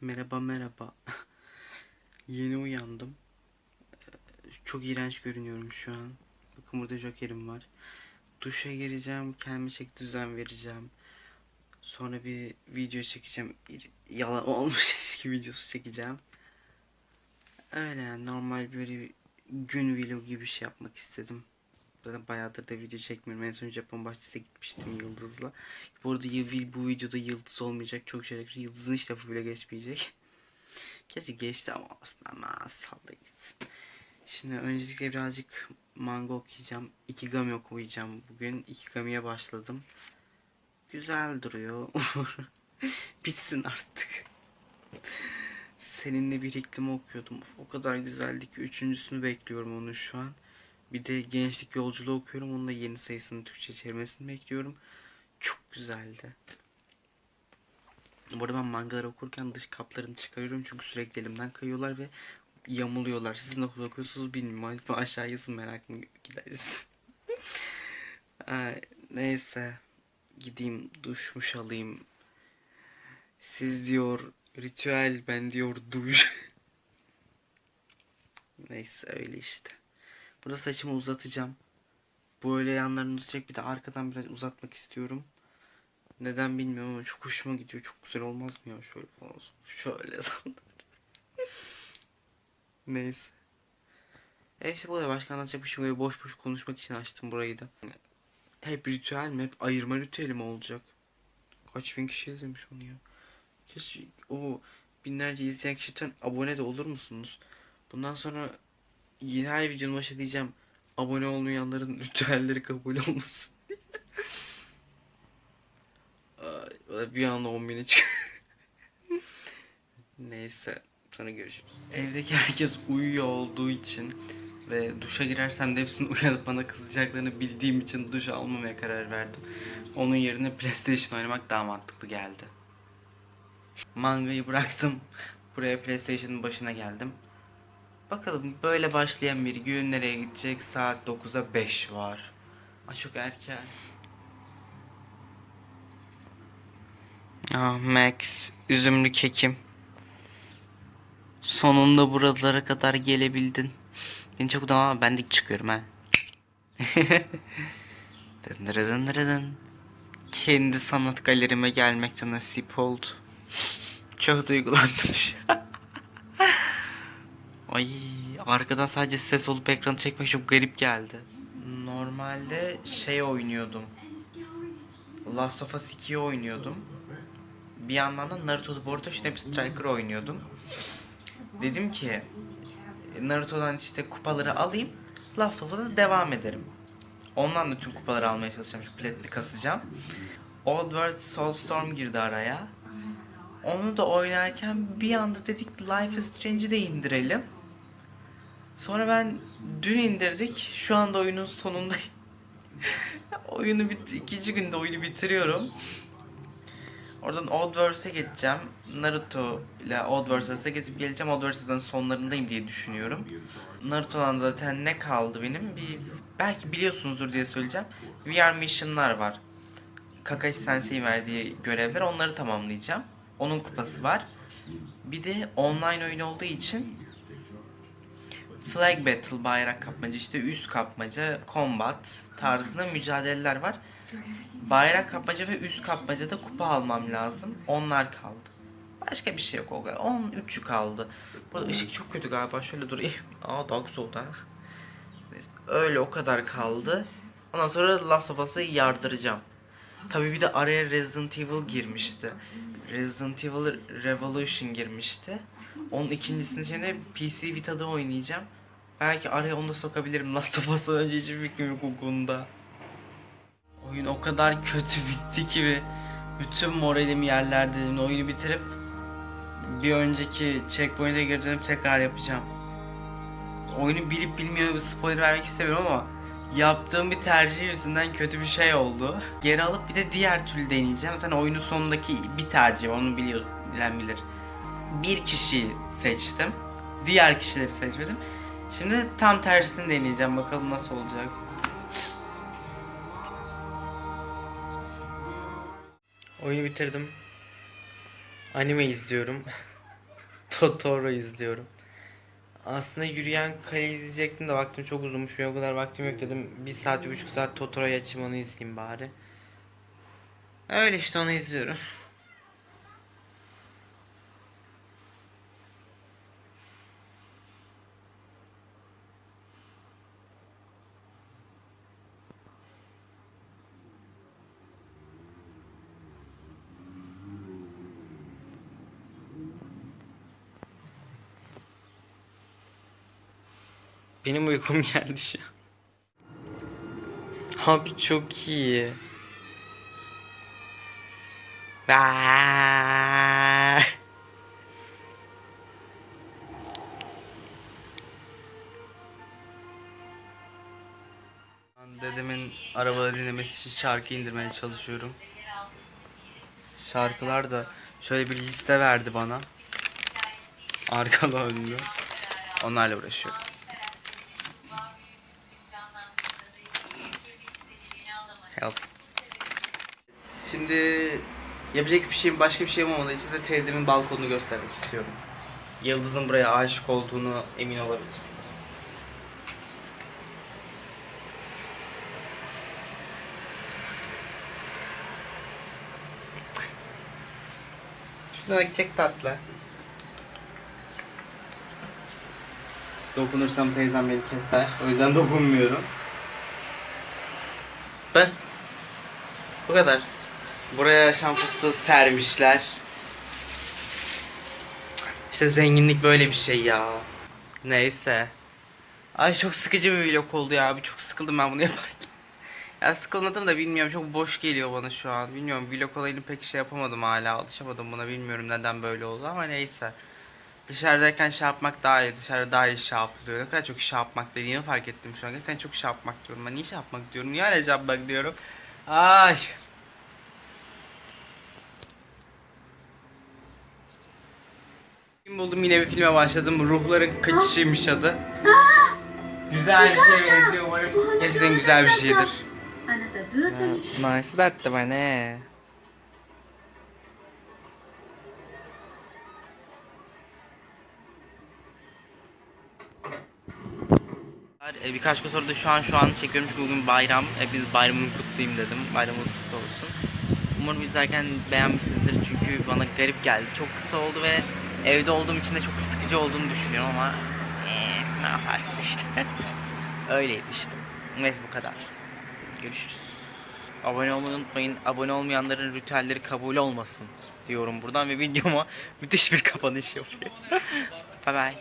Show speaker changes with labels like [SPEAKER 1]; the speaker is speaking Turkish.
[SPEAKER 1] Merhaba merhaba. Yeni uyandım. Çok iğrenç görünüyorum şu an. Bakın burada jokerim var. Duşa gireceğim. Kendime çek düzen vereceğim. Sonra bir video çekeceğim. Yalan olmuş ilişki videosu çekeceğim. Öyle yani normal böyle gün vlog gibi bir şey yapmak istedim. Zaten bayağıdır da video çekmiyorum. En son Japon bahçesine gitmiştim Yıldız'la. Bu arada bu videoda Yıldız olmayacak. Çok şey Yıldız'ın hiç lafı bile geçmeyecek. Keşke geçti ama olsun ama salla gitsin. Şimdi öncelikle birazcık manga okuyacağım. Ikigami okuyacağım bugün. Ikigami'ye başladım. Güzel duruyor. Bitsin artık. Seninle birlikte okuyordum. Of, o kadar güzeldi ki üçüncüsünü bekliyorum onu şu an. Bir de gençlik yolculuğu okuyorum. Onun da yeni sayısını Türkçe çevirmesini bekliyorum. Çok güzeldi. Bu arada ben mangaları okurken dış kaplarını çıkarıyorum çünkü sürekli elimden kayıyorlar ve yamuluyorlar. Siz nasıl okuyorsunuz bilmiyorum. Aşağı yazın merak mı gideriz. Neyse. Gideyim duşmuş alayım. Siz diyor ritüel ben diyor duş. neyse öyle işte. Burada saçımı uzatacağım. Böyle yanlarını uzatacak bir de arkadan biraz uzatmak istiyorum. Neden bilmiyorum ama çok hoşuma gidiyor. Çok güzel olmaz mı ya şöyle falan. Şöyle sanırım. Neyse. E işte bu da başka anlatacak bir şey yok. Boş boş konuşmak için açtım burayı da. Hep ritüel mi? Hep ayırma ritüeli mi olacak? Kaç bin kişi izlemiş onu ya. Keşke o binlerce izleyen kişi lütfen abone de olur musunuz? Bundan sonra yine her videonun başına diyeceğim abone olmayanların ritüelleri kabul olmasın. Bir anda 10 bine çık. Neyse sonra görüşürüz. Evdeki herkes uyuyor olduğu için ve duşa girersem de hepsinin uyanıp bana kızacaklarını bildiğim için duş almamaya karar verdim. Onun yerine PlayStation oynamak daha mantıklı geldi. Mangayı bıraktım. Buraya PlayStation'ın başına geldim. Bakalım böyle başlayan bir gün nereye gidecek? Saat 9'a 5 var. Ay çok erken. Ah Max, üzümlü kekim. Sonunda buralara kadar gelebildin. Beni çok da ama ben dik çıkıyorum ha. dın dın. Kendi sanat galerime gelmekten nasip oldu. Çok duygulandım şu an. Arkadan sadece ses olup ekranı çekmek çok garip geldi. Normalde şey oynuyordum. Last of Us 2'yi oynuyordum. Bir yandan da Naruto Boruto Snap Striker oynuyordum. Dedim ki Naruto'dan işte kupaları alayım. Last of Us'a devam ederim. Ondan da tüm kupaları almaya çalışacağım. Şu platini kasacağım. Oddworld Soulstorm girdi araya. Onu da oynarken bir anda dedik Life is Strange'i de indirelim. Sonra ben dün indirdik. Şu anda oyunun sonundayım. oyunu bit ikinci günde oyunu bitiriyorum. Oradan Oddverse'e geçeceğim. Naruto ile Oddverse'e geçip geleceğim. Oddverse'den sonlarındayım diye düşünüyorum. Naruto'dan zaten ne kaldı benim? Bir belki biliyorsunuzdur diye söyleyeceğim. VR mission'lar var. Kakashi Sensei verdiği görevler onları tamamlayacağım. Onun kupası var. Bir de online oyun olduğu için Flag Battle bayrak kapmaca işte üst kapmaca combat tarzında mücadeleler var. Bayrak kapmaca ve üst kapmacada kupa almam lazım. Onlar kaldı. Başka bir şey yok o kadar. 13'ü kaldı. Burada ışık çok kötü galiba. Şöyle durayım. Aa daha güzel oldu ha. Neyse, Öyle o kadar kaldı. Ondan sonra Last of Us'ı yardıracağım. Tabii bir de araya Resident Evil girmişti. Resident Evil Revolution girmişti. Onun ikincisini şimdi PC Vita'da oynayacağım. Belki araya onu da sokabilirim. Last of Us'ı önce hiçbir fikrim yok o konuda. Oyun o kadar kötü bitti ki ve bütün moralim yerlerde. Oyunu bitirip bir önceki checkpoint'e geri dönüp tekrar yapacağım. Oyunu bilip bilmiyor spoiler vermek istemiyorum ama yaptığım bir tercih yüzünden kötü bir şey oldu. Geri alıp bir de diğer türlü deneyeceğim. Zaten oyunun sonundaki bir tercih onu biliyor, bilen bilir. Bir kişiyi seçtim. Diğer kişileri seçmedim. Şimdi tam tersini deneyeceğim. Bakalım nasıl olacak. Oyunu bitirdim. Anime izliyorum. Totoro izliyorum. Aslında yürüyen kale izleyecektim de vaktim çok uzunmuş. Benim o kadar vaktim yok dedim. Bir saat, bir buçuk saat Totoro'yu açayım onu izleyeyim bari. Öyle işte onu izliyorum. Benim uykum geldi şu an. Abi çok iyi. Aa! Dedemin arabada dinlemesi için şarkı indirmeye çalışıyorum. Şarkılar da şöyle bir liste verdi bana. Arkalı önlü. Onlarla uğraşıyorum. Help. Şimdi yapacak bir şeyim başka bir şeyim olmadığı için size teyzemin balkonunu göstermek istiyorum. Yıldız'ın buraya aşık olduğunu emin olabilirsiniz. Şuna çok tatlı. Dokunursam teyzem beni keser. O yüzden dokunmuyorum. Ben. Bu kadar. Buraya yaşam fıstığı sermişler. İşte zenginlik böyle bir şey ya. Neyse. Ay çok sıkıcı bir vlog oldu ya abi. Çok sıkıldım ben bunu yaparken. Ya sıkılmadım da bilmiyorum çok boş geliyor bana şu an. Bilmiyorum vlog olayını pek şey yapamadım hala. Alışamadım buna bilmiyorum neden böyle oldu ama neyse. Dışarıdayken şey yapmak daha iyi. Dışarıda daha iyi şey yapılıyor. Ne kadar çok şey yapmak dediğimi fark ettim şu an. Gerçekten çok şey yapmak diyorum. Ben niye şey yapmak diyorum? Niye hala şey yapmak diyorum? Ay. Film buldum yine bir filme başladım. Ruhların Kaçışıymış adı. Güzel bir şey benziyor umarım. Gerçekten güzel bir şeydir.
[SPEAKER 2] あなたずっとに
[SPEAKER 1] Nice だったわね。 Birkaç gün sonra da şu an şu an çekiyorum çünkü bugün bayram. Hepiniz bayramını kutlayayım dedim. Bayramınız kutlu olsun. Umarım izlerken beğenmişsinizdir çünkü bana garip geldi. Çok kısa oldu ve evde olduğum için de çok sıkıcı olduğunu düşünüyorum ama eee, ne yaparsın işte. Öyleydi işte. Neyse bu kadar. Görüşürüz. Abone olmayı unutmayın. Abone olmayanların ritüelleri kabul olmasın diyorum buradan ve videoma müthiş bir kapanış yapıyor. bye bye.